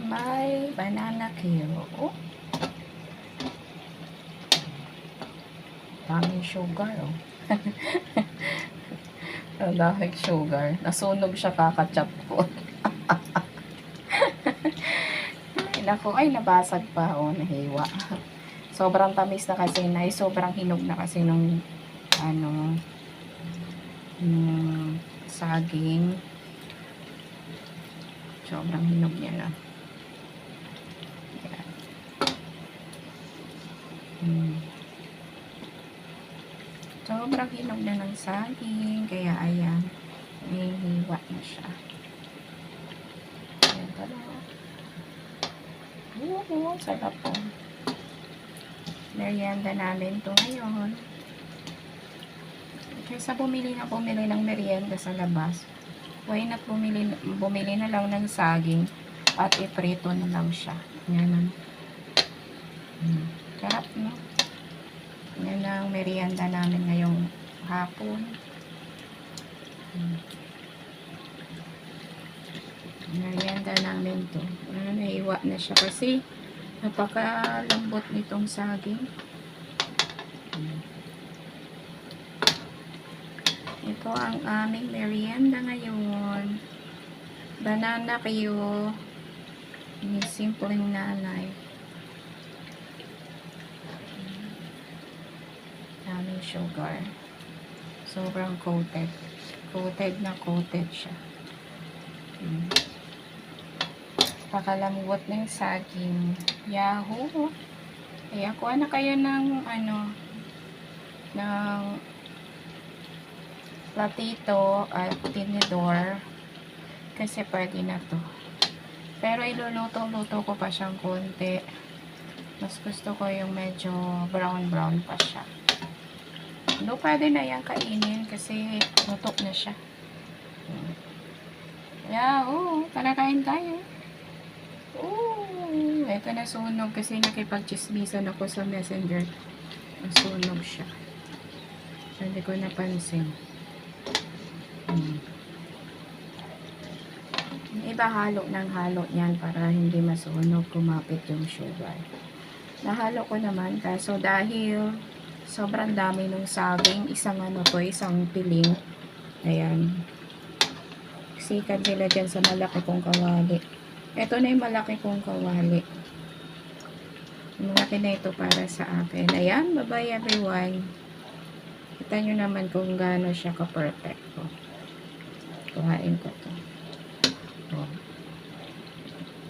may banana kilo. Daming sugar, oh. Daming sugar. Nasunog siya kakachap ko. ay, naku, ay, nabasag pa, oh, nahiwa. Sobrang tamis na kasi na, sobrang hinog na kasi nung, ano, nung saging. Sobrang hinog niya na. Hmm. Sobrang hinog na ng saging. Kaya ayan. May hiwa na siya. Ayan pala. Oo, sarap po. Merienda namin to ngayon. Kaysa bumili na bumili ng merienda sa labas, why not bumili, bumili na lang ng saging at iprito na lang siya. Yan. No? Yan ang merienda namin ngayong hapon. Merienda namin to. Ah, naiwa na siya kasi napakalambot nitong saging. Ito ang aming merienda ngayon. Banana kayo. Ni simpleng nanay. Daming sugar. Sobrang coated. Coated na coated siya. Mm. Pakalambot ng saging. Yahoo! Kaya kuha na kayo ng ano ng platito at tinidor kasi pwede na to. Pero iluluto-luto ko pa siyang konti. Mas gusto ko yung medyo brown-brown pa siya. No, pwede na yan kainin kasi luto na siya. Yeah, oo. Tara kain tayo. Oo. Ito na sunog kasi nakipag-chismisan ako sa messenger. Nasunog siya. Hindi ko napansin. Hmm. Iba halo ng halo niyan para hindi masunog kumapit yung sugar. Nahalo ko naman kaso dahil sobrang dami ng saging, isang ano to, isang piling. Ayan. Sikat sila dyan sa malaki kong kawali. Ito na yung malaki kong kawali. Malaki na ito para sa akin. Ayan, bye-bye everyone. Kita nyo naman kung gaano siya ka-perfect ko. Kuhain ko to. Oh.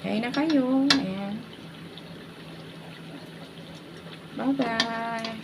Kain na kayo. Ayan. Bye-bye.